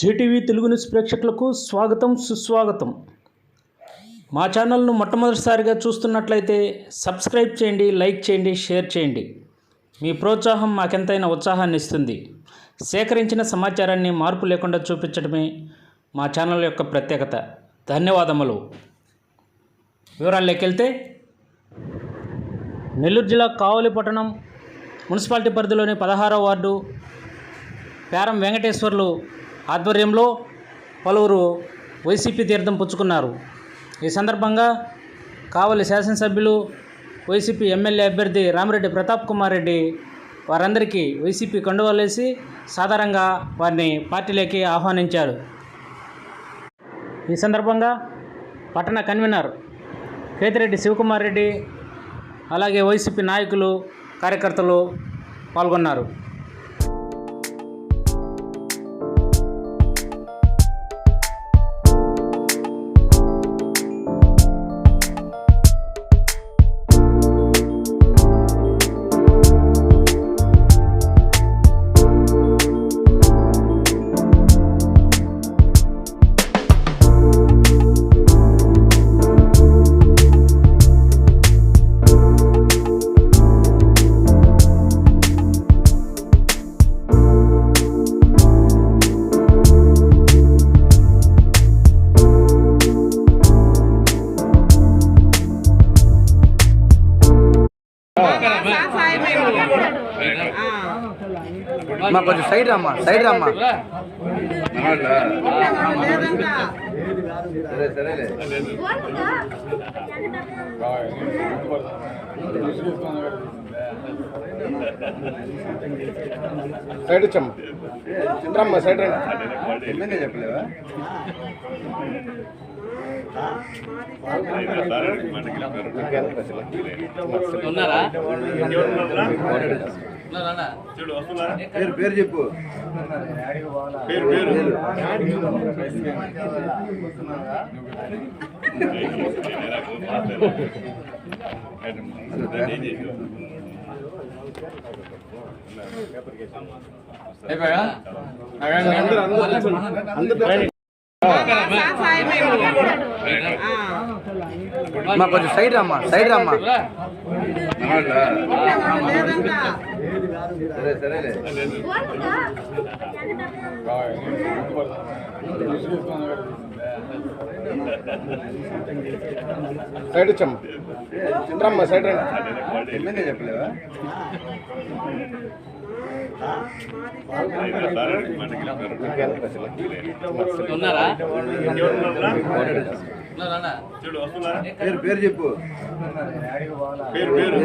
JTV Telugu news ప్రేక్షకులకు స్వాగతం సుస్వాగతం. మా ఛానల్ను మొట్టమొదటిసారిగా చూస్తున్నట్లయితే సబ్స్క్రైబ్ చేయండి లైక్ చేయండి షేర్ చేయండి. మీ ప్రోత్సాహం మాకెంతైనా ఉత్సాహాన్ని ఇస్తుంది. సేకరించిన సమాచారాన్ని మార్పు లేకుండా చూపించడమే మా ఛానల్ యొక్క ప్రత్యేకత. ధన్యవాదములు. వివరాల్లోకి వెళ్తే నెల్లూరు జిల్లా కావలి పట్టణం మున్సిపాలిటీ పరిధిలోని పదహారవ వార్డు పేరం వెంకటేశ్వర్లు ఆధ్వర్యంలో పలువురు వైసీపీ తీర్థం పుచ్చుకున్నారు. ఈ సందర్భంగా కావలి శాసనసభ్యులు వైసీపీ ఎమ్మెల్యే అభ్యర్థి రామిరెడ్డి ప్రతాప్ కుమార్ రెడ్డి వారందరికీ వైసీపీ కండువాలేసి సాధారణంగా వారిని పార్టీలోకి ఆహ్వానించారు. ఈ సందర్భంగా పట్టణ కన్వీనర్ కేతిరెడ్డి శివకుమార్ రెడ్డి అలాగే వైసీపీ నాయకులు కార్యకర్తలు పాల్గొన్నారు. మా కొంచెం సైడ్ రమ్మా సైడ్ రమ్మా. సరే సరేలే సైడ్ వచ్చమ్మా రమ్మా సైడ్ రండి. చెప్పలేవా ఉన్నారా? పేరు పేరు చెప్పు. పేరు పేరు. మా కొంచెం సైడ్ రమ్మా సైడ్ రమ్మా. సరే సరేలే సైడ్ వచ్చమ్మా రమ్మా సైడ్ రండి. చెప్పలేవా? ఉన్నారా పేరు పేరు చెప్పు. పేరు పేరు.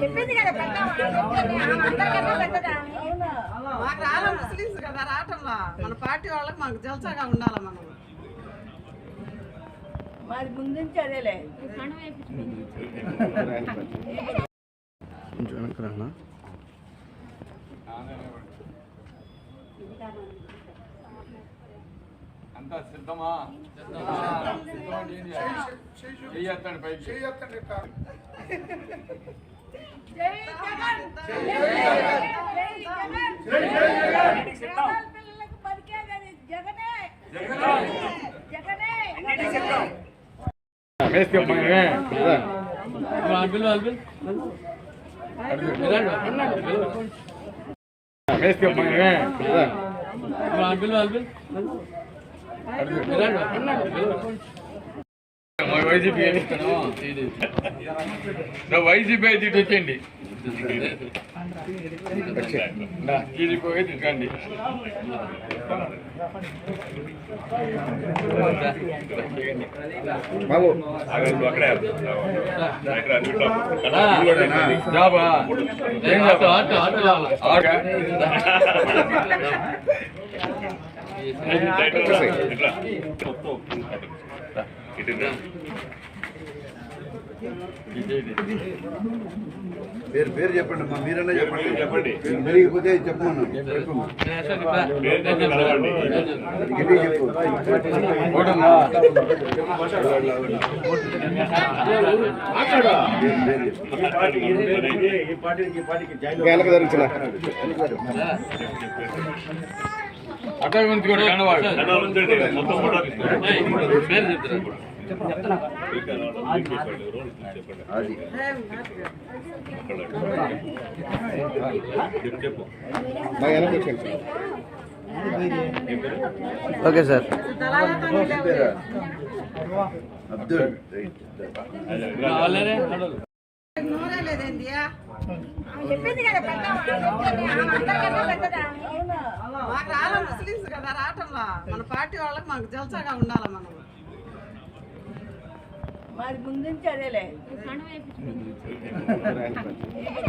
చెప్పింది కదా పెద్ద అందరికన్నా పెద్దదా? ముస్లిమ్స్ కదా రావటంలా. మన పార్టీ వాళ్ళకి మాకు జల్సాగా ఉండాలి మనం? మాది ముందు నుంచి అదేలే అంతా సిద్ధమా? చెయ్యత్తండి పైకి? జై జగన్ వైసీపీ వైసీపీ అయితే ఇటు వచ్చేయండి. నా టీడీపీ అయితే ఇటుకండి బాబు. జాబా? ఏం పేరు పేరు చెప్పండి అమ్మా మీరన్నా చెప్పండి. చెప్పండి. పేరు మెరిగిపోతే చెప్పమను చెప్పమ్మా గట్టిగా చెప్పు. వెనక జరుగుతున్నా అట్లా గురించి కూడా కనవాడు పేరు చెప్తారా అది మా వెనక వచ్చేయండి ఓకే సార్. అబ్దుల్. రైట్ నూరే లేదేందియా చెప్పింది కదా పెద్ద అందరికన్నా పెద్దదా మాకు రాలా ముస్లిమ్స్ కదా రావటంలా మన పార్టీ వాళ్ళకి మాకు జల్సాగా ఉండాలి మనం మాది ముందు అదేలే.